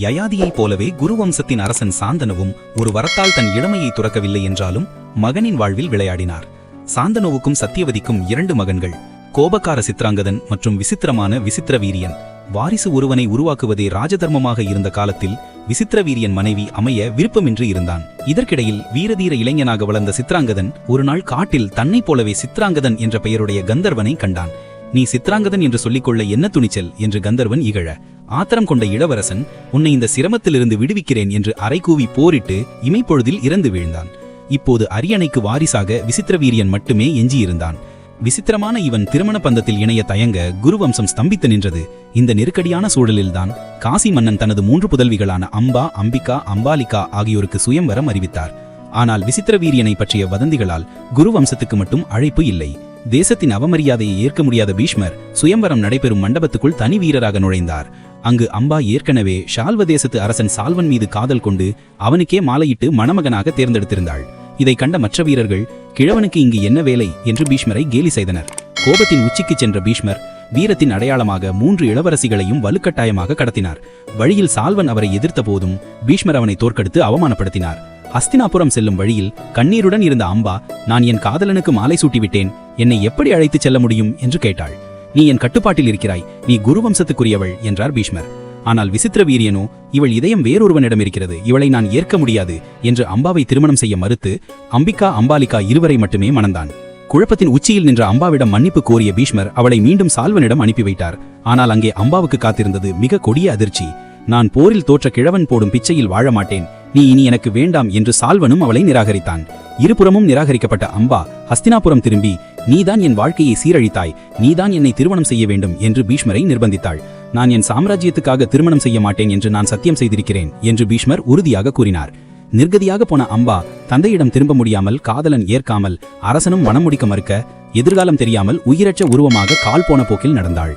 யயாதியைப் போலவே குருவம்சத்தின் அரசன் சாந்தனுவும் ஒரு வரத்தால் தன் இளமையை துறக்கவில்லை என்றாலும் மகனின் வாழ்வில் விளையாடினார். சாந்தனுவுக்கும் சத்தியவதிக்கும் இரண்டு மகன்கள் கோபக்கார சித்ராங்கதன் மற்றும் விசித்திரமான விசித்திர வீரியன் வாரிசு ஒருவனை உருவாக்குவதே ராஜதர்மமாக இருந்த காலத்தில் விசித்திர வீரியன் மனைவி அமைய விருப்பமின்றி இருந்தான். இதற்கிடையில் வீரதீர இளைஞனாக வளர்ந்த சித்ராங்கதன் ஒரு நாள் காட்டில் தன்னைப் போலவே சித்ராங்கதன் என்ற பெயருடைய கந்தர்வனை கண்டான். நீ சித்ராங்கதன் என்று சொல்லிக்கொள்ள என்ன துணிச்சல்? என்று கந்தர்வன் இகழ. ஆத்திரம் கொண்ட இளவரசன் உன்னை இந்த சிரமத்திலிருந்து விடுவிக்கிறேன் என்று அரைகூவி போரிட்டு இமைப்பொழுதில் இறந்து வீழ்ந்தான். இப்போது அரியணைக்கு வாரிசாக விசித்திர வீரியன் மட்டுமே எஞ்சியிருந்தான். விசித்திரமான இவன் திருமண பந்தத்தில் இணைய தயங்க குருவம்சம் ஸ்தம்பித்து நின்றது. இந்த நெருக்கடியான சூழலில்தான் காசி மன்னன் தனது மூன்று புதல்விகளான அம்பா அம்பிகா அம்பாலிகா ஆகியோருக்கு சுயம்வரம் அறிவித்தார். ஆனால் விசித்திர வீரியனை பற்றிய வதந்திகளால் குருவம்சத்துக்கு மட்டும் அழைப்பு இல்லை. தேசத்தின் அவமரியாதையை ஏற்க முடியாத பீஷ்மர் சுயம்பரம் நடைபெறும் மண்டபத்துக்குள் தனி வீரராக நுழைந்தார். அங்கு அம்பா ஏற்கனவே ஷால்வ தேசத்து அரசன் சால்வன் மீது காதல் கொண்டு அவனுக்கே மாலையிட்டு மணமகனாக தேர்ந்தெடுத்திருந்தாள். இதை கண்ட மற்ற வீரர்கள் கிழவனுக்கு இங்கு என்ன வேலை? என்று பீஷ்மரை கேலி செய்தனர். கோபத்தின் உச்சிக்கு சென்ற பீஷ்மர் வீரத்தின் அடையாளமாக மூன்று இளவரசிகளையும் வலுக்கட்டாயமாக கடத்தினார். வழியில் சால்வன் அவரை எதிர்த்த போதும் பீஷ்மர் அவனை தோற்கடித்து அவமானப்படுத்தினார். ஹஸ்தினாபுரம் செல்லும் வழியில் கண்ணீருடன் இருந்த அம்பா நான் என் காதலனுக்கு மாலை சூட்டிவிட்டேன். என்னை எப்படி அழைத்துச் செல்ல முடியும்? என்று கேட்டாள். நீ என் கட்டுப்பாட்டில் இருக்கிறாய். நீ குருவம்சத்துக்குரியவள் என்றார் பீஷ்மர். ஆனால் விசித்திர வீரியனோ இவள் இதயம் வேறொருவனிடம் இருக்கிறது. இவளை நான் ஏற்க முடியாது என்று அம்பாவை திருமணம் செய்ய மறுத்து அம்பிகா அம்பாலிகா இருவரை மட்டுமே மணந்தான். குழப்பத்தின் உச்சியில் நின்ற அம்பாவிடம் மன்னிப்பு கோரிய பீஷ்மர் அவளை மீண்டும் சால்வனிடம் அனுப்பி வைத்தார். ஆனால் அங்கே அம்பாவுக்கு காத்திருந்தது மிக கொடிய அதிர்ச்சி. நான் போரில் தோற்ற கிழவன் போடும் பிச்சையில் வாழ மாட்டேன். நீ இனி எனக்கு வேண்டாம் என்று சால்வனும் அவளை நிராகரித்தான். இருபுறமும் நிராகரிக்கப்பட்ட அம்பா ஹஸ்தினாபுரம் திரும்பி நீதான் என் வாழ்க்கையை சீரழித்தாய் நீதான் என்னை திருமணம் செய்ய வேண்டும் என்று பீஷ்மரை நிர்பந்தித்தாள். நான் என் சாம்ராஜ்யத்துக்காக திருமணம் செய்ய மாட்டேன் என்று நான் சத்தியம் செய்திருக்கிறேன் என்று பீஷ்மர் உறுதியாக கூறினார். நிர்கதியாக போன அம்பா தந்தையிடம் திரும்ப முடியாமல் காதலன் ஏற்காமல் அரசனும் மனம் முடிக்க மறுக்க எதிர்காலம் தெரியாமல் உயிரற்ற உருவமாக கால் போன போக்கில் நடந்தாள்.